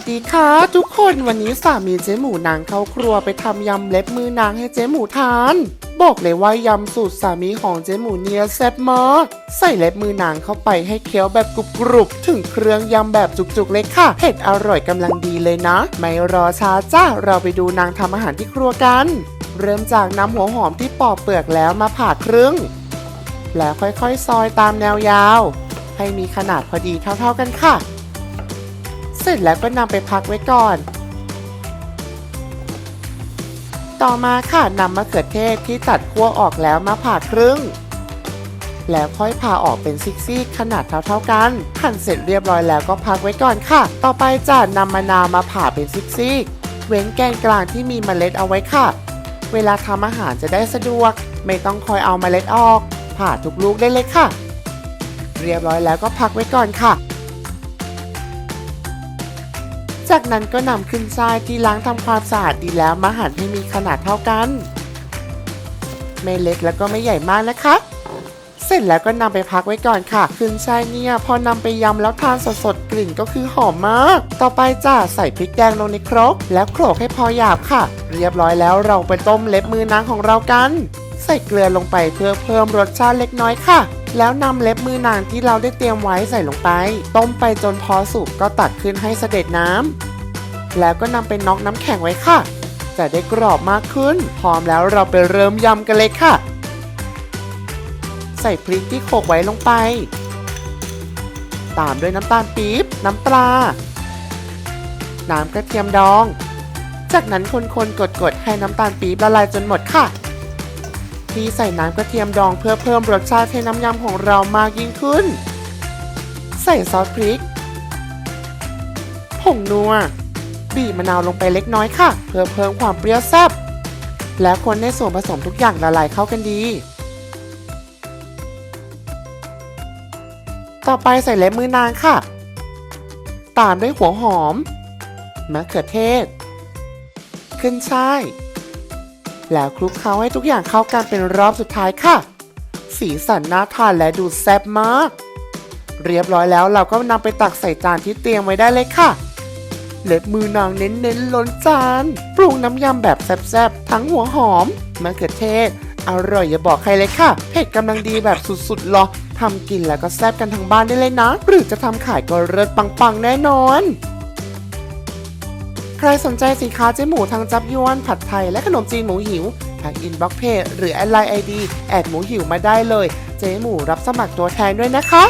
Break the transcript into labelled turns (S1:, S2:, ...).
S1: วัสดีค่ะทุกคนวันนี้สามีเจ๊หมูนางเข้าครัวไปทำยำเล็บมือนางให้เจ๊หมูทาน บอกเลยว่ายำสูตรสามีของเจ๊หมูเนี่ยแซ่บมากใส่เล็บมือนางเข้าไปให้เคี้ยวแบบกรุบกรุบๆถึงเครื่องยำแบบจุกๆเลยค่ะเผ็ดอร่อยกำลังดีเลยนะ ไม่รอช้าจ้าเราไปดูนางทำอาหารที่ครัวกัน เริ่มจากนำหัวหอมที่ปอกเปลือกแล้วมาผ่าครึ่ง แล้วค่อยๆ ซอยตามแนวยาว ให้มีขนาดพอดีเท่าๆกันค่ะ ร็จแล้วก็นำไปพักไว้ก่อน ต่อมาค่ะนำมะเขือเทศที่ตัดขั้วออกแล้วมาผ่าครึ่ง แล้วค่อยผ่าออกเป็นซิกซี่ขนาดเท่าๆกันหั่นเสร็จเรียบร้อยแล้วก็พักไว้ก่อนค่ะ ต่อไปจะนำมะนาวมาผ่าเป็นซิกซี่เว้นแกนกลางที่มีเมล็ดเอาไว้ค่ะ เวลาทำอาหารจะได้สะดวก ไม่ต้องคอยเอาเมล็ดออก ผ่าทุกลูกได้เลยค่ะ เรียบร้อยแล้วก็พักไว้ก่อนค่ะ จากนั้นก็นำขึ้นช่ายที่ล้างทำความสะอาดดีแล้วมาหั่นให้มีขนาดเท่ากัน ไม่เล็กแล้วก็ไม่ใหญ่มากนะคะ เสร็จแล้วก็นำไปพักไว้ก่อนค่ะ ขึ้นช่ายเนี่ย พอนำไปยำแล้วทานสดๆกลิ่นก็คือหอมมาก ต่อไปจ้าใส่พริกแดงลงในครก แล้วโขลกให้พอหยาบค่ะ เรียบร้อยแล้วเราไปต้มเล็บมือนางของเรากัน ใส่เกลือลงไปเพื่อเพิ่มรสชาติเล็กน้อยค่ะแล้วนำเล็บมือนางที่เราได้เตรียมไว้ใส่ลงไป ต้มไปจนพอสุกก็ตักขึ้นให้เสด็จน้ำ แล้วก็นำไปน็อกน้ำแข็งไว้ค่ะ จะได้กรอบมากขึ้น พร้อมแล้วเราไปเริ่มยำกันเลยค่ะ ใส่พริกที่โขลกไว้ลงไป ตามด้วยน้ำตาลปี๊บ น้ำปลา น้ำกระเทียมดอง จากนั้นคนๆกดๆให้น้ำตาลปี๊บละลายจนหมดค่ะที่ใส่น้ำกระเทียมดองเพื่อเพิ่มรสชาติให้น้ำยำของเรามากยิ่งขึ้น ใส่ซอสพริก ผงนัว บีบมะนาวลงไปเล็กน้อยค่ะ เพื่อเพิ่มความเปรี้ยวแซ่บแล้วคนให้ส่วนผสมทุกอย่างละลายเข้ากันดี ต่อไปใส่เล็บมือนางค่ะ ตามด้วยหัวหอมมะเขือเทศ ขึ้นช่าย แล้วคลุกเคล้าให้ทุกอย่างเข้ากันเป็นรอบสุดท้ายค่ะ สีสันน่าทานและดูแซ่บมาก เรียบร้อยแล้วเราก็นำไปตักใส่จานที่เตรียมไว้ได้เลยค่ะ เล็บมือนางเน้นๆล้นจาน ปรุงน้ำยำแบบแซ่บๆ ทั้งหัวหอมมะเขือเทศ อร่อยอย่าบอกใครเลยค่ะ เผ็ดกำลังดีแบบสุดๆหรอทำกินแล้วก็แซ่บกันทั้งบ้านได้เลยนะ หรือจะทำขายก็เลิศปังๆ แน่นอน ใครสนใจสินค้าเจ๊หมูทางจับยวน ผัดไทยและขนมจีนหมูหิว ทางอินบ็อกเพจหรือแอดไลน์ไอดีแอดหมูหิวมาได้เลย เจ๊หมูรับสมัครตัวแทนด้วยนะคะ